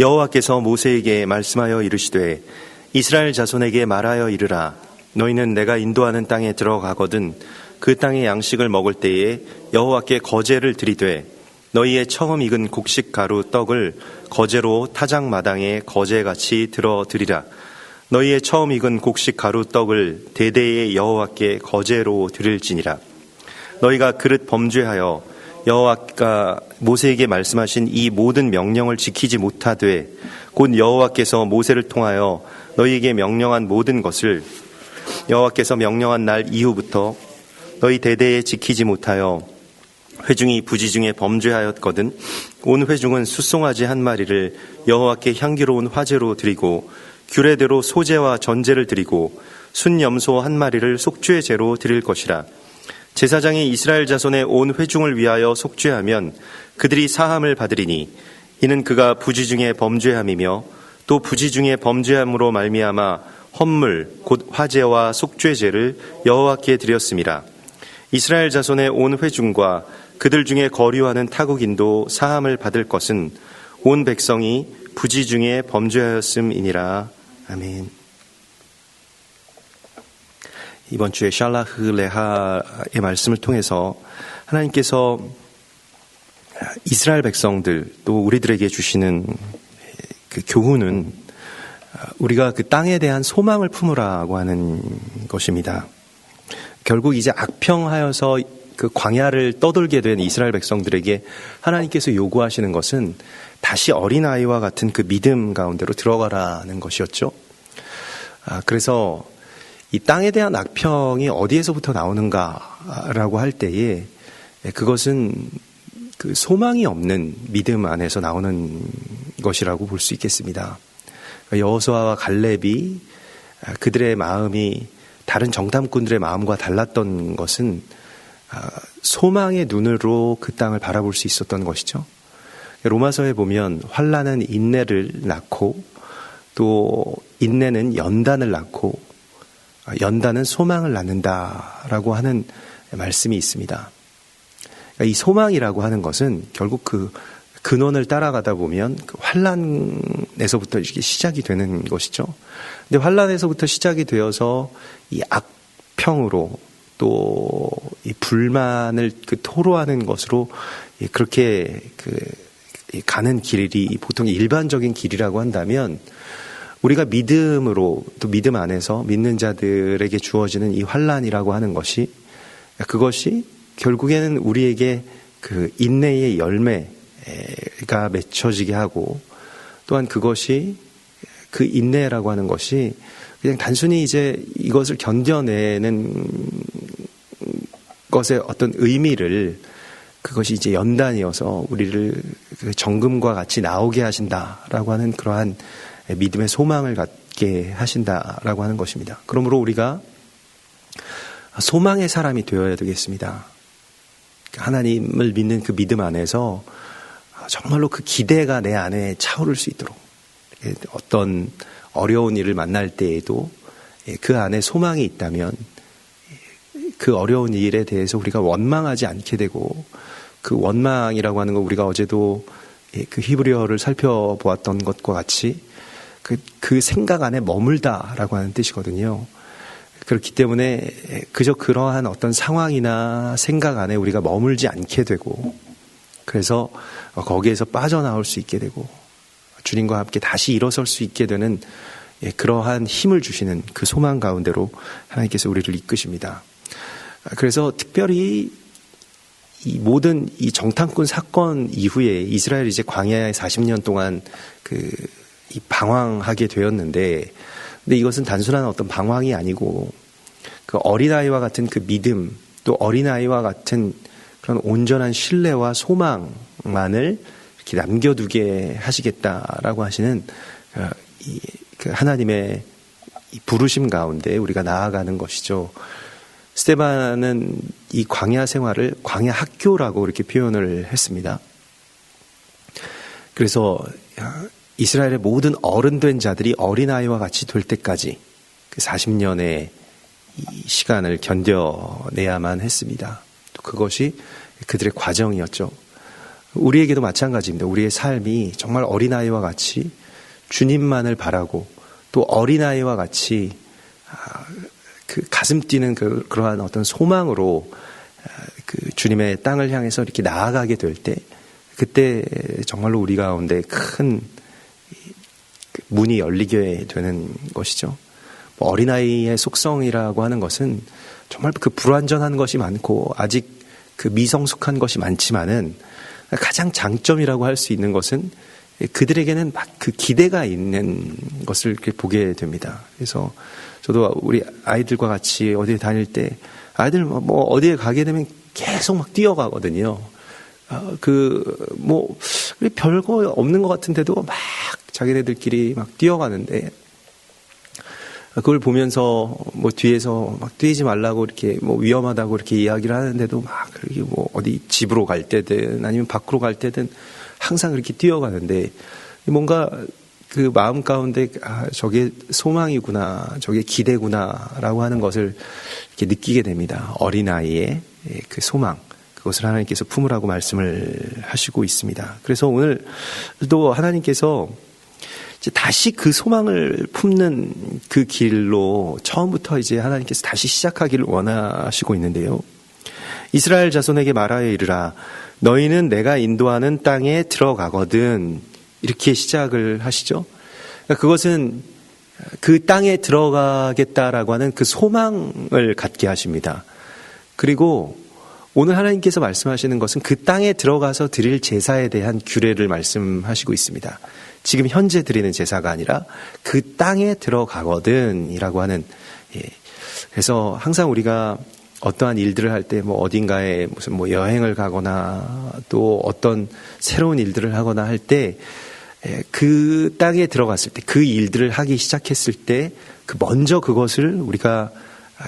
여호와께서 모세에게 말씀하여 이르시되 이스라엘 자손에게 말하여 이르라. 너희는 내가 인도하는 땅에 들어가거든 그 땅의 양식을 먹을 때에 여호와께 거제를 드리되 너희의 처음 익은 곡식 가루 떡을 거제로 타작 마당에 거제같이 들어 드리라. 너희의 처음 익은 곡식 가루 떡을 대대의 여호와께 거제로 드릴지니라. 너희가 그릇 범죄하여 여호와가 모세에게 말씀하신 이 모든 명령을 지키지 못하되 곧 여호와께서 모세를 통하여 너희에게 명령한 모든 것을 여호와께서 명령한 날 이후부터 너희 대대에 지키지 못하여 회중이 부지 중에 범죄하였거든 온 회중은 숫송아지 한 마리를 여호와께 향기로운 화제로 드리고 규례대로 소제와 전제를 드리고 순염소 한 마리를 속죄 제로 드릴 것이라 제사장이 이스라엘 자손의 온 회중을 위하여 속죄하면 그들이 사함을 받으리니 이는 그가 부지 중에 범죄함이며 또 부지 중에 범죄함으로 말미암아 헌물 곧 화제와 속죄제를 여호와께 드렸습니다. 이스라엘 자손의 온 회중과 그들 중에 거류하는 타국인도 사함을 받을 것은 온 백성이 부지 중에 범죄하였음이니라. 아멘. 이번 주에 샬라흐 레하의 말씀을 통해서 하나님께서 이스라엘 백성들 또 우리들에게 주시는 그 교훈은 우리가 그 땅에 대한 소망을 품으라고 하는 것입니다. 결국 이제 악평하여서 그 광야를 떠돌게 된 이스라엘 백성들에게 하나님께서 요구하시는 것은 다시 어린아이와 같은 그 믿음 가운데로 들어가라는 것이었죠. 아, 그래서 이 땅에 대한 악평이 어디에서부터 나오는가라고 할 때에 그것은 그 소망이 없는 믿음 안에서 나오는 것이라고 볼 수 있겠습니다. 여호수아와 갈렙이 그들의 마음이 다른 정탐꾼들의 마음과 달랐던 것은 소망의 눈으로 그 땅을 바라볼 수 있었던 것이죠. 로마서에 보면 환란은 인내를 낳고 또 인내는 연단을 낳고 연다는 소망을 낳는다라고 하는 말씀이 있습니다. 그러니까 이 소망이라고 하는 것은 결국 그 근원을 따라가다 보면 그 환란에서부터 이렇게 시작이 되는 것이죠. 근데 환란에서부터 시작이 되어서 이 악평으로 또 이 불만을 그 토로하는 것으로 그렇게 그 가는 길이 보통 일반적인 길이라고 한다면 우리가 믿음으로 또 믿음 안에서 믿는 자들에게 주어지는 이 환란이라고 하는 것이 그것이 결국에는 우리에게 그 인내의 열매가 맺혀지게 하고 또한 그것이 그 인내라고 하는 것이 그냥 단순히 이제 이것을 견뎌내는 것의 어떤 의미를 그것이 이제 연단이어서 우리를 그 정금과 같이 나오게 하신다라고 하는 그러한 믿음의 소망을 갖게 하신다라고 하는 것입니다. 그러므로 우리가 소망의 사람이 되어야 되겠습니다. 하나님을 믿는 그 믿음 안에서 정말로 그 기대가 내 안에 차오를 수 있도록 어떤 어려운 일을 만날 때에도 그 안에 소망이 있다면 그 어려운 일에 대해서 우리가 원망하지 않게 되고 그 원망이라고 하는 거 우리가 어제도 그 히브리어를 살펴보았던 것과 같이 그, 그 생각 안에 머물다라고 하는 뜻이거든요. 그렇기 때문에 그저 그러한 어떤 상황이나 생각 안에 우리가 머물지 않게 되고 그래서 거기에서 빠져나올 수 있게 되고 주님과 함께 다시 일어설 수 있게 되는 예, 그러한 힘을 주시는 그 소망 가운데로 하나님께서 우리를 이끄십니다. 그래서 특별히 이 모든 이 정탐꾼 사건 이후에 이스라엘 이제 광야에 40년 동안 그 방황하게 되었는데, 근데 이것은 단순한 어떤 방황이 아니고 그 어린아이와 같은 그 믿음, 또 어린아이와 같은 그런 온전한 신뢰와 소망만을 이렇게 남겨두게 하시겠다라고 하시는 그, 그 하나님의 부르심 가운데 우리가 나아가는 것이죠. 스테반은 이 광야 생활을 광야 학교라고 이렇게 표현을 했습니다. 그래서 이스라엘의 모든 어른 된 자들이 어린아이와 같이 될 때까지 그 40년의 시간을 견뎌내야만 했습니다. 그것이 그들의 과정이었죠. 우리에게도 마찬가지입니다. 우리의 삶이 정말 어린아이와 같이 주님만을 바라고 또 어린아이와 같이 아, 그 가슴 뛰는 그, 그러한 어떤 소망으로 아, 그 주님의 땅을 향해서 이렇게 나아가게 될 때 그때 정말로 우리 가운데 큰그 문이 열리게 되는 것이죠. 뭐 어린아이의 속성이라고 하는 것은 정말 그 불완전한 것이 많고 아직 그 미성숙한 것이 많지만은 가장 장점이라고 할 수 있는 것은 그들에게는 막 그 기대가 있는 것을 이렇게 보게 됩니다. 그래서 저도 우리 아이들과 같이 어디에 다닐 때 아이들 뭐 어디에 가게 되면 계속 막 뛰어가거든요. 어, 그뭐 별거 없는 것 같은데도 막 자기네들끼리 막 뛰어가는데 그걸 보면서 뭐 뒤에서 막 뛰지 말라고 이렇게 뭐 위험하다고 이렇게 이야기를 하는데도 막 그렇게 뭐 어디 집으로 갈 때든 아니면 밖으로 갈 때든 항상 그렇게 뛰어가는데 뭔가 그 마음 가운데 아 저게 소망이구나 저게 기대구나라고 하는 것을 이렇게 느끼게 됩니다. 어린 아이의 그 소망. 그것을 하나님께서 품으라고 말씀을 하시고 있습니다. 그래서 오늘도 하나님께서 다시 그 소망을 품는 그 길로 처음부터 이제 하나님께서 다시 시작하기를 원하시고 있는데요. 이스라엘 자손에게 말하여 이르라 너희는 내가 인도하는 땅에 들어가거든 이렇게 시작을 하시죠. 그러니까 그것은 그 땅에 들어가겠다라고 하는 그 소망을 갖게 하십니다. 그리고 오늘 하나님께서 말씀하시는 것은 그 땅에 들어가서 드릴 제사에 대한 규례를 말씀하시고 있습니다. 지금 현재 드리는 제사가 아니라 그 땅에 들어가거든이라고 하는 예. 그래서 항상 우리가 어떠한 일들을 할 때 뭐 어딘가에 무슨 뭐 여행을 가거나 또 어떤 새로운 일들을 하거나 할 때그 예, 땅에 들어갔을 때 그 일들을 하기 시작했을 때 그 먼저 그것을 우리가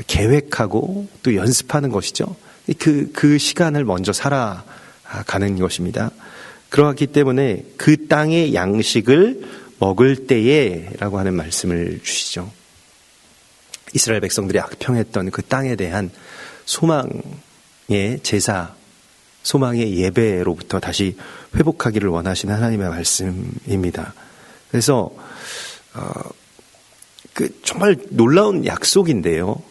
계획하고 또 연습하는 것이죠. 그, 그 시간을 먼저 살아가는 것입니다. 그러기 때문에 그 땅의 양식을 먹을 때에 라고 하는 말씀을 주시죠. 이스라엘 백성들이 악평했던 그 땅에 대한 소망의 제사, 소망의 예배로부터 다시 회복하기를 원하시는 하나님의 말씀입니다. 그래서 어, 그 정말 놀라운 약속인데요.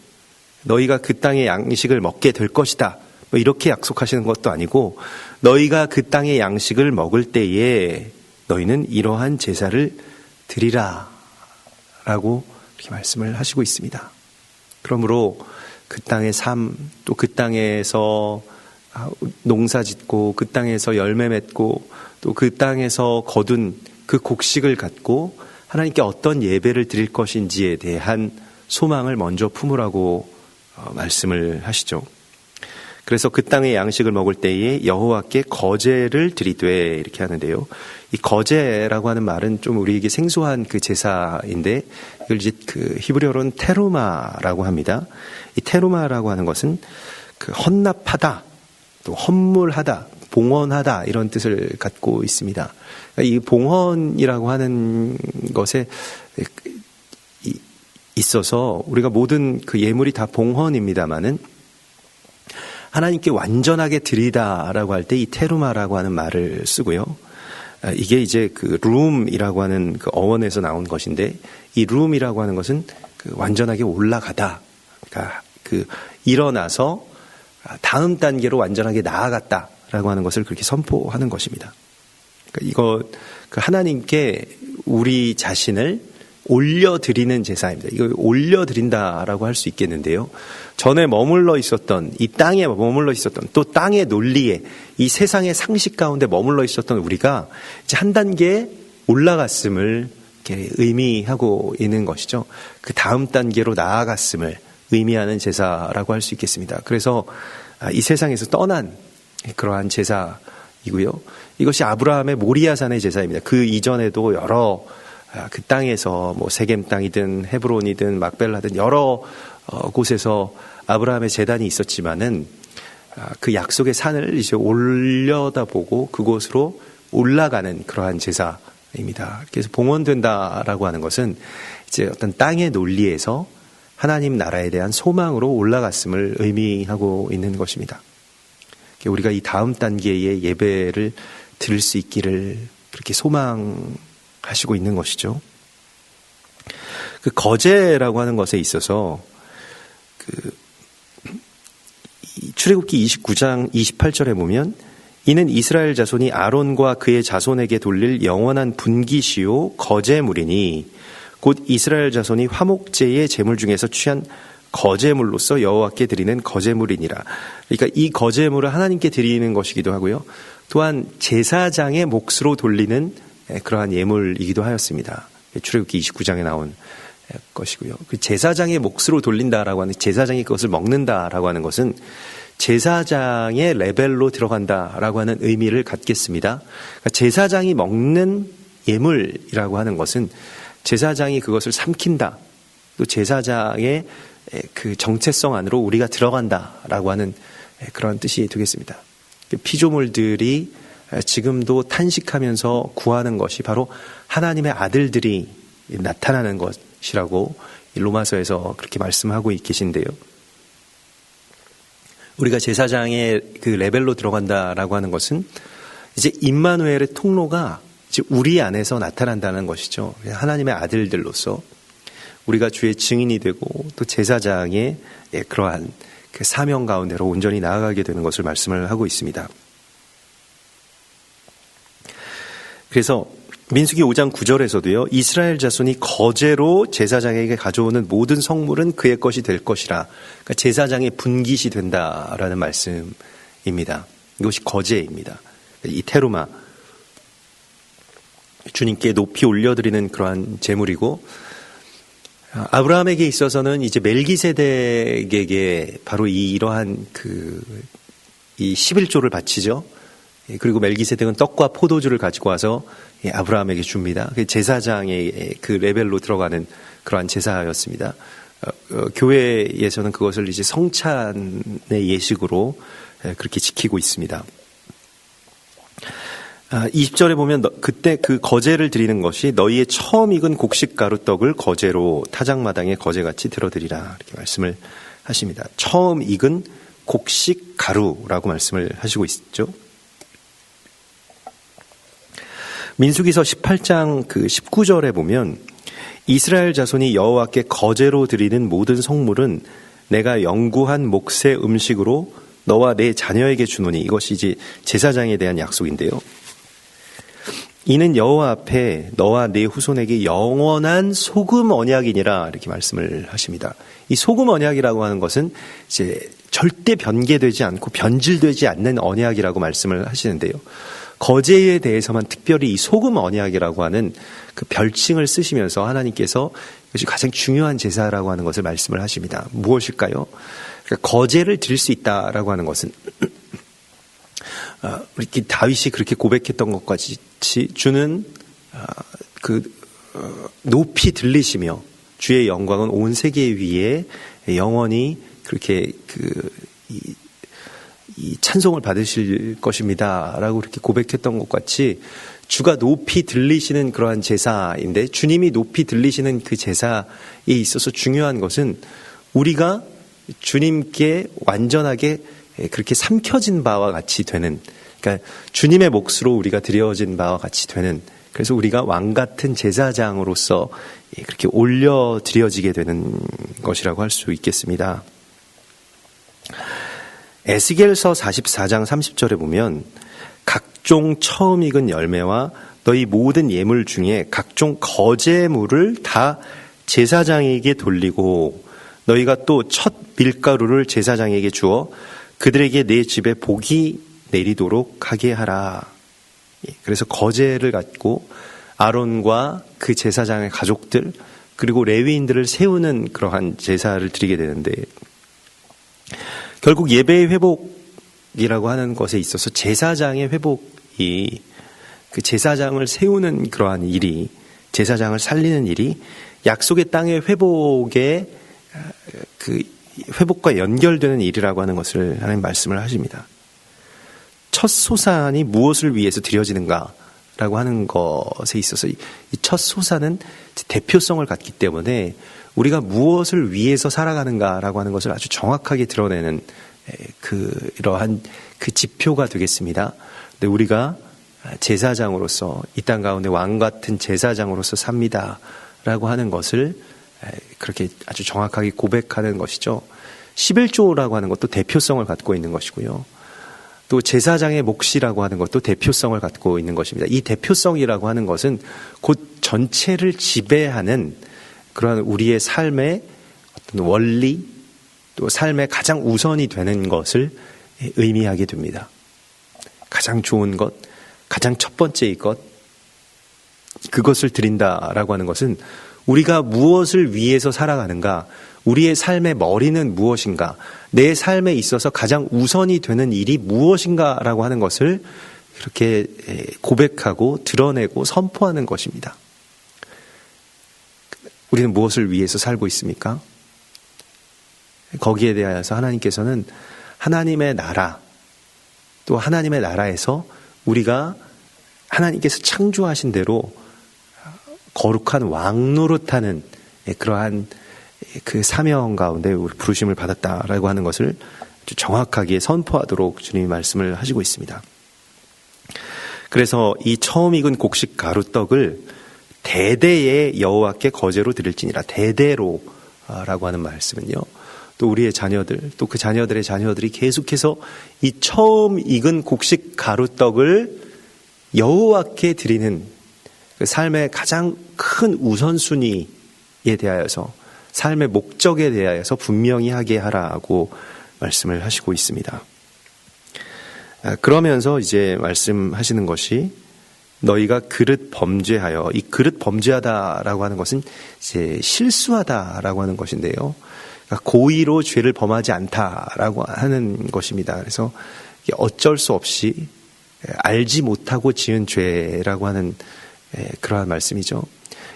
너희가 그 땅의 양식을 먹게 될 것이다. 뭐 이렇게 약속하시는 것도 아니고 너희가 그 땅의 양식을 먹을 때에 너희는 이러한 제사를 드리라 라고 이렇게 말씀을 하시고 있습니다. 그러므로 그 땅의 삶, 또 그 땅에서 농사 짓고 그 땅에서 열매 맺고 또 그 땅에서 거둔 그 곡식을 갖고 하나님께 어떤 예배를 드릴 것인지에 대한 소망을 먼저 품으라고 어, 말씀을 하시죠. 그래서 그 땅의 양식을 먹을 때에 여호와께 거제를 드리되 이렇게 하는데요. 이 거제라고 하는 말은 좀 우리에게 생소한 그 제사인데 이걸 이제 그 히브리어로는 테루마라고 합니다. 이 테루마라고 하는 것은 그 헌납하다, 또 헌물하다, 봉헌하다 이런 뜻을 갖고 있습니다. 이 봉헌이라고 하는 것에 있어서 우리가 모든 그 예물이 다 봉헌입니다만은 하나님께 완전하게 드리다라고 할 때 이 테루마라고 하는 말을 쓰고요. 아, 이게 이제 그 룸이라고 하는 그 어원에서 나온 것인데 이 룸이라고 하는 것은 그 완전하게 올라가다. 그러니까 그 일어나서 다음 단계로 완전하게 나아갔다라고 하는 것을 그렇게 선포하는 것입니다. 그러니까 이거 그 하나님께 우리 자신을 올려드리는 제사입니다. 이거 올려드린다라고 할 수 있겠는데요. 전에 머물러 있었던 이 땅에 머물러 있었던 또 땅의 논리에 이 세상의 상식 가운데 머물러 있었던 우리가 이제 한 단계 올라갔음을 의미하고 있는 것이죠. 그 다음 단계로 나아갔음을 의미하는 제사라고 할 수 있겠습니다. 그래서 아, 이 세상에서 떠난 그러한 제사이고요. 이것이 아브라함의 모리아산의 제사입니다. 그 이전에도 여러 아, 그 땅에서 뭐 세겜 땅이든 헤브론이든 막벨라든 여러 어, 곳에서 아브라함의 재단이 있었지만은 아, 그 약속의 산을 이제 올려다보고 그곳으로 올라가는 그러한 제사입니다. 그래서 봉헌된다라고 하는 것은 이제 어떤 땅의 논리에서 하나님 나라에 대한 소망으로 올라갔음을 의미하고 있는 것입니다. 우리가 이 다음 단계의 예배를 드릴 수 있기를 그렇게 소망 하시고 있는 것이죠. 그 거제라고 하는 것에 있어서 그 출애굽기 29장 28절에 보면 이는 이스라엘 자손이 아론과 그의 자손에게 돌릴 영원한 분기시요 거제물이니 곧 이스라엘 자손이 화목제의 제물 중에서 취한 거제물로서 여호와께 드리는 거제물이니라. 그러니까 이 거제물을 하나님께 드리는 것이기도 하고요. 또한 제사장의 몫으로 돌리는 그러한 예물이기도 하였습니다. 출애굽기 29장에 나온 것이고요. 그 제사장의 몫으로 돌린다라고 하는 제사장이 그것을 먹는다라고 하는 것은 제사장의 레벨로 들어간다라고 하는 의미를 갖겠습니다. 그러니까 제사장이 먹는 예물이라고 하는 것은 제사장이 그것을 삼킨다. 또 제사장의 그 정체성 안으로 우리가 들어간다라고 하는 그런 뜻이 되겠습니다. 그 피조물들이 지금도 탄식하면서 구하는 것이 바로 하나님의 아들들이 나타나는 것이라고 로마서에서 그렇게 말씀하고 계신데요. 우리가 제사장의 그 레벨로 들어간다라고 하는 것은 이제 임마누엘의 통로가 이제 우리 안에서 나타난다는 것이죠. 하나님의 아들들로서 우리가 주의 증인이 되고 또 제사장의 예, 그러한 그 사명 가운데로 온전히 나아가게 되는 것을 말씀을 하고 있습니다. 그래서 민수기 5장 9절에서도요, 이스라엘 자손이 거제로 제사장에게 가져오는 모든 성물은 그의 것이 될 것이라. 그러니까 제사장의 분깃이 된다라는 말씀입니다. 이것이 거제입니다. 이 테루마. 주님께 높이 올려드리는 그러한 제물이고, 아브라함에게 있어서는 이제 멜기세덱에게 바로 이 이러한 그, 이 11조를 바치죠. 예, 그리고 멜기세덱은 떡과 포도주를 가지고 와서 예, 아브라함에게 줍니다. 제사장의 그 레벨로 들어가는 그러한 제사였습니다. 어, 어, 교회에서는 그것을 이제 성찬의 예식으로 예, 그렇게 지키고 있습니다. 20절에 아, 보면 그때 그 거제를 드리는 것이 너희의 처음 익은 곡식 가루 떡을 거제로 타작마당에 거제같이 들어드리라 이렇게 말씀을 하십니다. 처음 익은 곡식 가루라고 말씀을 하시고 있죠. 민수기서 18장 그 19절에 보면 이스라엘 자손이 여호와께 거제로 드리는 모든 성물은 내가 영구한 몫의 음식으로 너와 내 자녀에게 주노니 이것이 이제 제사장에 대한 약속인데요. 이는 여호와 앞에 너와 내 후손에게 영원한 소금 언약이니라 이렇게 말씀을 하십니다. 이 소금 언약이라고 하는 것은 이제 절대 변개되지 않고 변질되지 않는 언약이라고 말씀을 하시는데요. 거제에 대해서만 특별히 이 소금 언약이라고 하는 그 별칭을 쓰시면서 하나님께서 이것이 가장 중요한 제사라고 하는 것을 말씀을 하십니다. 무엇일까요? 그러니까 거제를 드릴 수 있다라고 하는 것은 어, 우리 다윗이 그렇게 고백했던 같이 주는 어, 그 어, 높이 들리시며 주의 영광은 온 세계 위에 영원히 그렇게 그 이 찬송을 받으실 것입니다. 라고 이렇게 고백했던 것 같이 주가 높이 들리시는 그러한 제사인데 주님이 높이 들리시는 그 제사에 있어서 중요한 것은 우리가 주님께 완전하게 그렇게 삼켜진 바와 같이 되는 그러니까 주님의 몫으로 우리가 드려진 바와 같이 되는 그래서 우리가 왕 같은 제사장으로서 그렇게 올려 드려지게 되는 것이라고 할 수 있겠습니다. 에스겔서 44장 30절에 보면 각종 처음 익은 열매와 너희 모든 예물 중에 각종 거제물을 다 제사장에게 돌리고 너희가 또 첫 밀가루를 제사장에게 주어 그들에게 내 집에 복이 내리도록 하게 하라. 예, 그래서 거제를 갖고 아론과 그 제사장의 가족들 그리고 레위인들을 세우는 그러한 제사를 드리게 되는데 결국 예배의 회복이라고 하는 것에 있어서 제사장의 회복이 그 제사장을 세우는 그러한 일이 제사장을 살리는 일이 약속의 땅의 회복에 그 회복과 연결되는 일이라고 하는 것을 하나님 말씀을 하십니다. 첫 소산이 무엇을 위해서 드려지는가라고 하는 것에 있어서 이 첫 소산은 대표성을 갖기 때문에 무엇을 위해서 살아가는가라고 하는 것을 아주 정확하게 드러내는 그 이러한 그 지표가 되겠습니다. 근데 우리가 제사장으로서 이 땅 가운데 왕 같은 제사장으로서 삽니다라고 하는 것을 그렇게 아주 정확하게 고백하는 것이죠. 11조라고 하는 것도 대표성을 갖고 있는 것이고요. 또 제사장의 몫이라고 하는 것도 대표성을 갖고 있는 것입니다. 이 대표성이라고 하는 것은 곧 전체를 지배하는 그러한 우리의 삶의 어떤 원리 또 삶의 가장 우선이 되는 것을 의미하게 됩니다. 가장 좋은 것, 가장 첫 번째의 것, 그것을 드린다라고 하는 것은 우리가 무엇을 위해서 살아가는가, 우리의 삶의 머리는 무엇인가, 내 삶에 있어서 가장 우선이 되는 일이 무엇인가라고 하는 것을 이렇게 고백하고 드러내고 선포하는 것입니다. 우리는 무엇을 위해서 살고 있습니까? 거기에 대하여서 하나님께서는 하나님의 나라, 또 하나님의 나라에서 우리가 하나님께서 창조하신 대로 거룩한 왕 노릇하는 그러한 그 사명 가운데 우리 부르심을 받았다라고 하는 것을 정확하게 선포하도록 주님이 말씀을 하시고 있습니다. 그래서 이 처음 익은 곡식 가루떡을 대대의 여호와께 거제로 드릴지니라 대대로라고 하는 말씀은요. 또 우리의 자녀들, 또 그 자녀들의 자녀들이 계속해서 이 처음 익은 곡식 가루떡을 여호와께 드리는 그 삶의 가장 큰 우선순위에 대하여서 삶의 목적에 대하여서 분명히 하게 하라고 말씀을 하시고 있습니다. 아, 그러면서 이제 말씀하시는 것이 너희가 그릇 범죄하여 이 그릇 범죄하다라고 하는 것은 이제 실수하다라고 하는 것인데요. 그러니까 고의로 죄를 범하지 않다라고 하는 것입니다. 그래서 어쩔 수 없이 알지 못하고 지은 죄라고 하는 그러한 말씀이죠.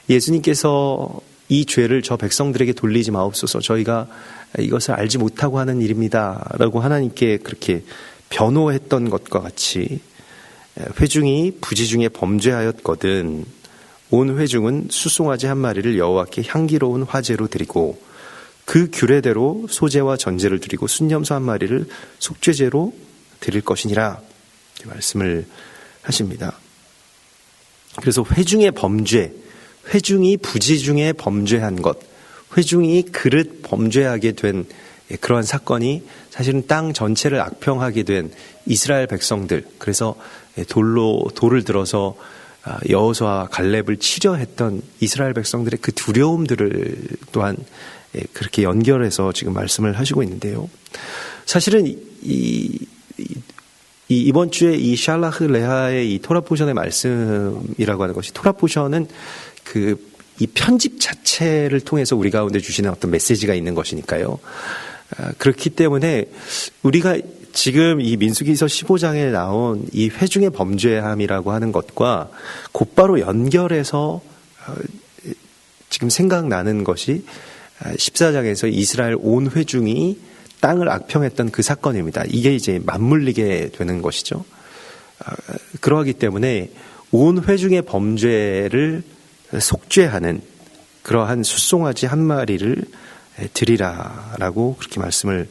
예수님께서 이 죄를 저 백성들에게 돌리지 마옵소서. 저희가 이것을 알지 못하고 하는 일입니다. 라고 하나님께 그렇게 변호했던 것과 같이 회중이 부지 중에 범죄하였거든 온 회중은 수송아지 한 마리를 여호와께 향기로운 화제로 드리고 그 규례대로 소재와 전제를 드리고 순념소 한 마리를 속죄제로 드릴 것이니라 말씀을 하십니다. 그래서 회중의 범죄, 회중이 부지 중에 범죄한 것, 회중이 그릇 범죄하게 된 그러한 사건이 사실은 땅 전체를 악평하게 된 이스라엘 백성들, 그래서 돌로 돌을 들어서 여호수아 갈렙을 치려 했던 이스라엘 백성들의 그 두려움들을 또한 예, 그렇게 연결해서 지금 말씀을 하시고 있는데요. 사실은 이, 이, 이번 주에 이 샬라흐 레하의 이 토라 포션의 말씀이라고 하는 것이 토라 포션은 그 이 편집 자체를 통해서 우리 가운데 주시는 어떤 메시지가 있는 것이니까요. 아, 그렇기 때문에 우리가 지금 이 민수기서 15장에 나온 이 회중의 범죄함이라고 하는 것과 곧바로 연결해서 어, 지금 생각나는 것이 14장에서 이스라엘 온 회중이 땅을 악평했던 그 사건입니다. 이게 이제 맞물리게 되는 것이죠. 아, 그러하기 때문에 온 회중의 범죄를 속죄하는 그러한 수송아지 한 마리를 드리라라고 그렇게 말씀을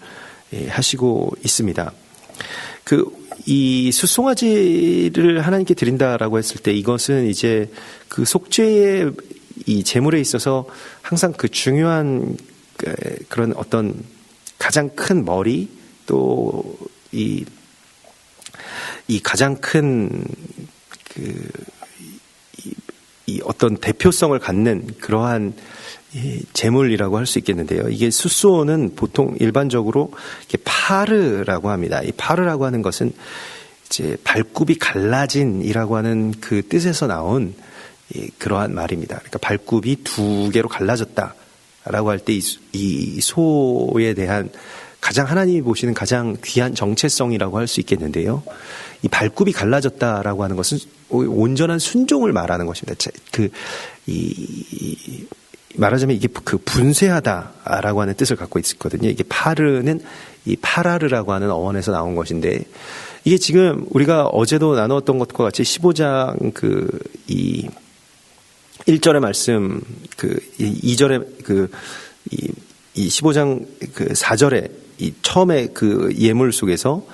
예, 하시고 있습니다. 그 이 수송아지를 하나님께 드린다라고 했을 때 이것은 이제 그 속죄의 이 재물에 있어서 항상 그 중요한 그 그런 어떤 가장 큰 머리 또이이 가장 큰그 이 어떤 대표성을 갖는 그러한 이 재물이라고 할 수 있겠는데요. 이게 수소는 보통 일반적으로 파르라고 합니다. 이 파르라고 하는 것은 이제 발굽이 갈라진이라고 하는 그 뜻에서 나온 그러한 말입니다. 그러니까 발굽이 두 개로 갈라졌다라고 할 때 이 소에 대한 가장 하나님이 보시는 가장 귀한 정체성이라고 할 수 있겠는데요. 이 발굽이 갈라졌다라고 하는 것은 온전한 순종을 말하는 것입니다. 그, 이, 말하자면 이게 그 분쇄하다라고 하는 뜻을 갖고 있거든요. 이게 파르는 이 파라르라고 하는 어원에서 나온 것인데 이게 지금 우리가 어제도 나누었던 것과 같이 15장 그 이 1절의 말씀, 그, 2절의 그, 이, 이 15장 그 4절에 이 처음에 그 예물 속에서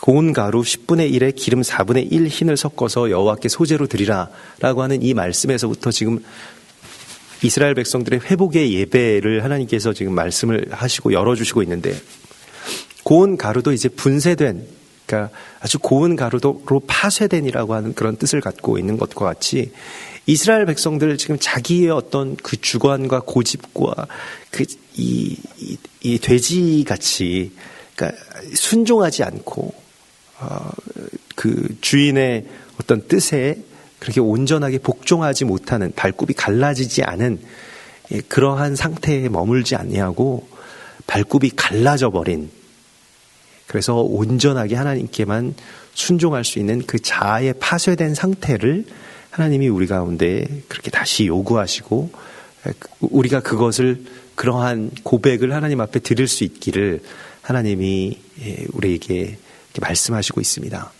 고운 가루 10분의 1에 기름 4분의 1 흰을 섞어서 여호와께 소재로 드리라라고 하는 이 말씀에서부터 지금 이스라엘 백성들의 회복의 예배를 하나님께서 지금 말씀을 하시고 열어주시고 있는데 고운 가루도 이제 분쇄된 그러니까 아주 고운 가루로 파쇄된이라고 하는 그런 뜻을 갖고 있는 것과 같이 이스라엘 백성들 지금 자기의 어떤 그 주관과 고집과 그이 이, 이 돼지 같이 그러니까 순종하지 않고 어, 그 주인의 어떤 뜻에 그렇게 온전하게 복종하지 못하는 발굽이 갈라지지 않은 예, 그러한 상태에 머물지 않냐고 발굽이 갈라져 버린 그래서 온전하게 하나님께만 순종할 수 있는 그 자아의 파쇄된 상태를 하나님이 우리 가운데 그렇게 다시 요구하시고 우리가 그것을 그러한 고백을 하나님 앞에 드릴 수 있기를 하나님이 예, 우리에게 말씀하시고 있습니다.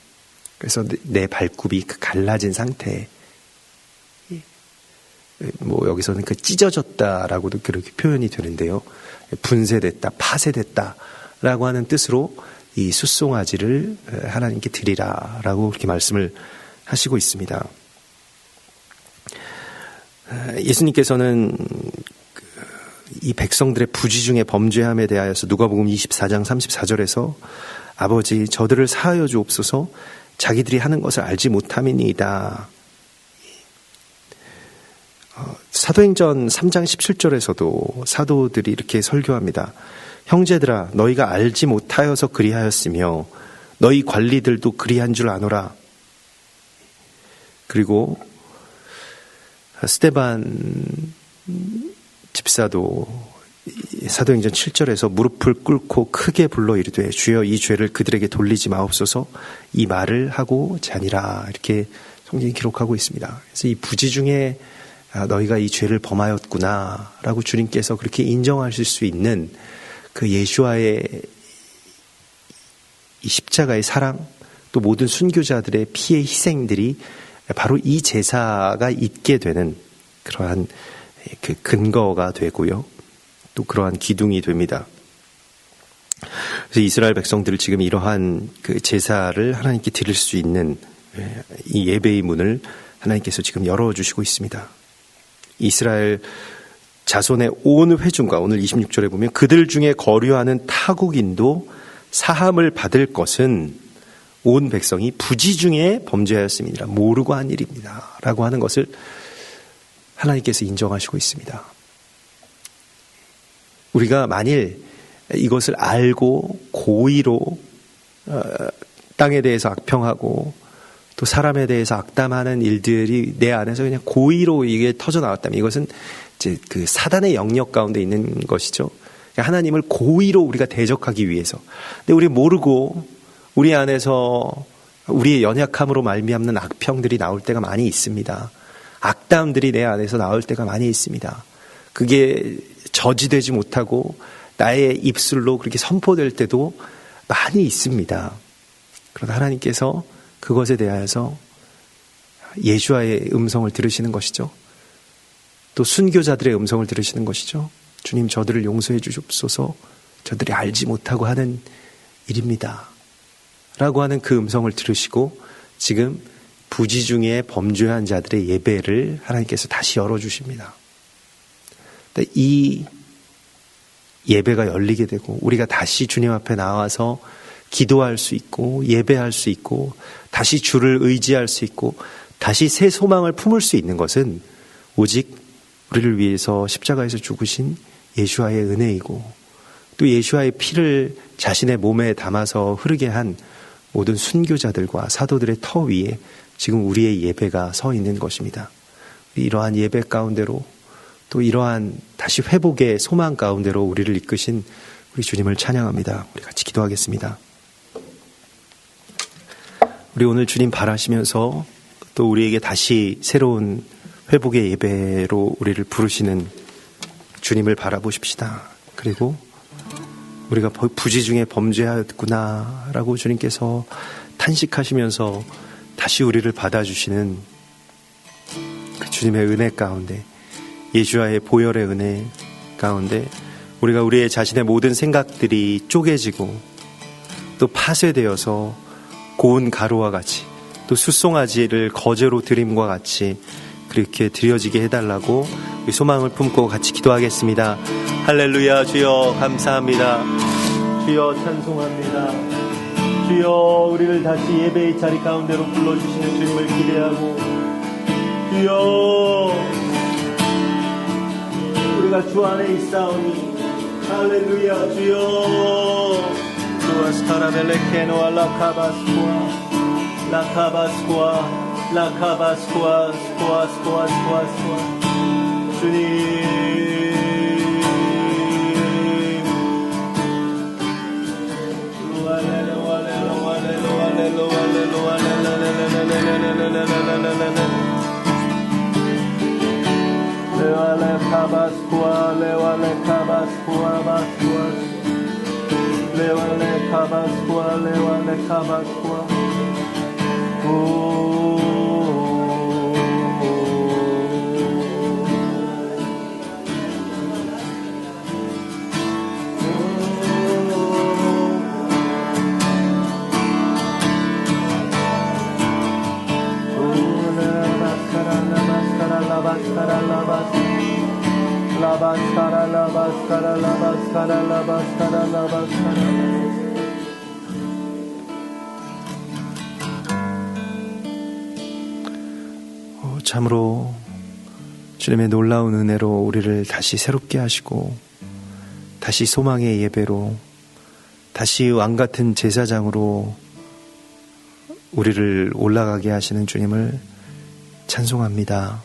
그래서 내 발굽이 그 갈라진 상태, 뭐 여기서는 그 찢어졌다라고도 그렇게 표현이 되는데요. 분쇄됐다, 파쇄됐다라고 하는 뜻으로 이 숫송아지를 하나님께 드리라라고 그렇게 말씀을 하시고 있습니다. 예수님께서는 그이 백성들의 부지 중에 범죄함에 대하여서 누가복음 24장 34절에서 아버지 저들을 사하여 주옵소서 자기들이 하는 것을 알지 못함이니이다. 어, 사도행전 3장 17절에서도 사도들이 이렇게 설교합니다. 형제들아 너희가 알지 못하여서 그리하였으며 너희 관리들도 그리한 줄 아노라. 그리고 스테반 집사도 사도행전 7절에서 무릎을 꿇고 크게 불러 이르되 주여 이 죄를 그들에게 돌리지 마옵소서 이 말을 하고 자니라 이렇게 성경이 기록하고 있습니다. 그래서 이 부지 중에 아, 너희가 이 죄를 범하였구나라고 주님께서 그렇게 인정하실 수 있는 그 예수와의 이 십자가의 사랑 또 모든 순교자들의 피의 희생들이 바로 이 제사가 있게 되는 그러한 그 근거가 되고요. 또 그러한 기둥이 됩니다. 그래서 이스라엘 백성들을 지금 이러한 그 제사를 하나님께 드릴 수 있는 예, 이 예배의 문을 하나님께서 지금 열어주시고 있습니다. 이스라엘 자손의 온 회중과 오늘 26절에 보면 그들 중에 거류하는 타국인도 사함을 받을 것은 온 백성이 부지 중에 범죄하였습니다. 모르고 한 일입니다. 라고 하는 것을 하나님께서 인정하시고 있습니다. 우리가 만일 이것을 알고 고의로 어, 땅에 대해서 악평하고 또 사람에 대해서 악담하는 일들이 내 안에서 그냥 고의로 이게 터져 나왔다면 이것은 이제 그 사단의 영역 가운데 있는 것이죠. 하나님을 고의로 우리가 대적하기 위해서. 근데 우리 모르고 우리 안에서 우리의 연약함으로 말미암는 악평들이 나올 때가 많이 있습니다. 악담들이 내 안에서 나올 때가 많이 있습니다. 그게 저지되지 못하고 나의 입술로 그렇게 선포될 때도 많이 있습니다. 그러나 하나님께서 그것에 대하여서 예수와의 음성을 들으시는 것이죠. 또 순교자들의 음성을 들으시는 것이죠. 주님 저들을 용서해 주옵소서 저들이 알지 못하고 하는 일입니다. 라고 하는 그 음성을 들으시고 지금 부지 중에 범죄한 자들의 예배를 하나님께서 다시 열어주십니다. 이 예배가 열리게 되고 우리가 다시 주님 앞에 나와서 기도할 수 있고 예배할 수 있고 다시 주를 의지할 수 있고 다시 새 소망을 품을 수 있는 것은 오직 우리를 위해서 십자가에서 죽으신 예수와의 은혜이고 또 예수와의 피를 자신의 몸에 담아서 흐르게 한 모든 순교자들과 사도들의 터 위에 지금 우리의 예배가 서 있는 것입니다. 이러한 예배 가운데로 또 이러한 다시 회복의 소망 가운데로 우리를 이끄신 우리 주님을 찬양합니다. 우리 같이 기도하겠습니다. 우리 오늘 주님 바라시면서 또 우리에게 다시 새로운 회복의 예배로 우리를 부르시는 주님을 바라보십시다. 그리고 우리가 부지 중에 범죄하였구나라고 주님께서 탄식하시면서 다시 우리를 받아주시는 그 주님의 은혜 가운데 예수와의 보혈의 은혜 가운데 우리가 우리의 자신의 모든 생각들이 쪼개지고 또 파쇄되어서 고운 가루와 같이 또 숫송아지를 거제로 드림과 같이 그렇게 드려지게 해달라고 소망을 품고 같이 기도하겠습니다. 할렐루야 주여 감사합니다. 주여 찬송합니다. 주여 우리를 다시 예배의 자리 가운데로 불러주시는 주님을 기대하고 주여 우리가 주 안에 있사오니 할렐루야 주여 주아스카라벨레케노아 라카바스 kabas le kabas kwa bas kwa le wale kabas le kabas oh 참으로 주님의 놀라운 은혜로 우리를 다시 새롭게 하시고 다시 소망의 예배로 다시 왕 같은 제사장으로 우리를 올라가게 하시는 주님을 찬송합니다.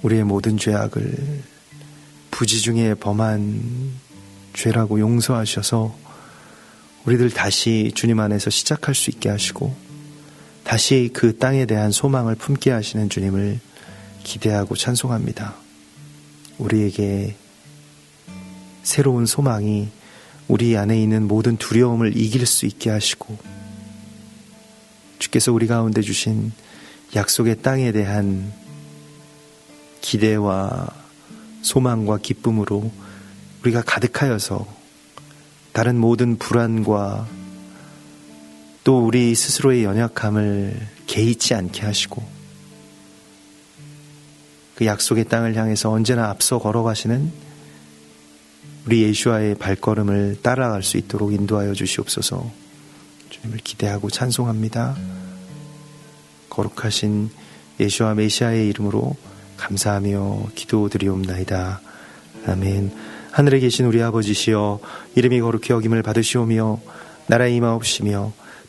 우리의 모든 죄악을 부지 중에 범한 죄라고 용서하셔서 우리들 다시 주님 안에서 시작할 수 있게 하시고 다시 그 땅에 대한 소망을 품게 하시는 주님을 기대하고 찬송합니다. 우리에게 새로운 소망이 우리 안에 있는 모든 두려움을 이길 수 있게 하시고 주께서 우리 가운데 주신 약속의 땅에 대한 기대와 소망과 기쁨으로 우리가 가득하여서 다른 모든 불안과 또 우리 스스로의 연약함을 개의치 않게 하시고 그 약속의 땅을 향해서 언제나 앞서 걸어가시는 우리 예수와의 발걸음을 따라갈 수 있도록 인도하여 주시옵소서 주님을 기대하고 찬송합니다. 거룩하신 예수와 메시아의 이름으로 감사하며 기도드리옵나이다. 아멘. 하늘에 계신 우리 아버지시여 이름이 거룩히 여김을 받으시오며 나라의 임하옵시며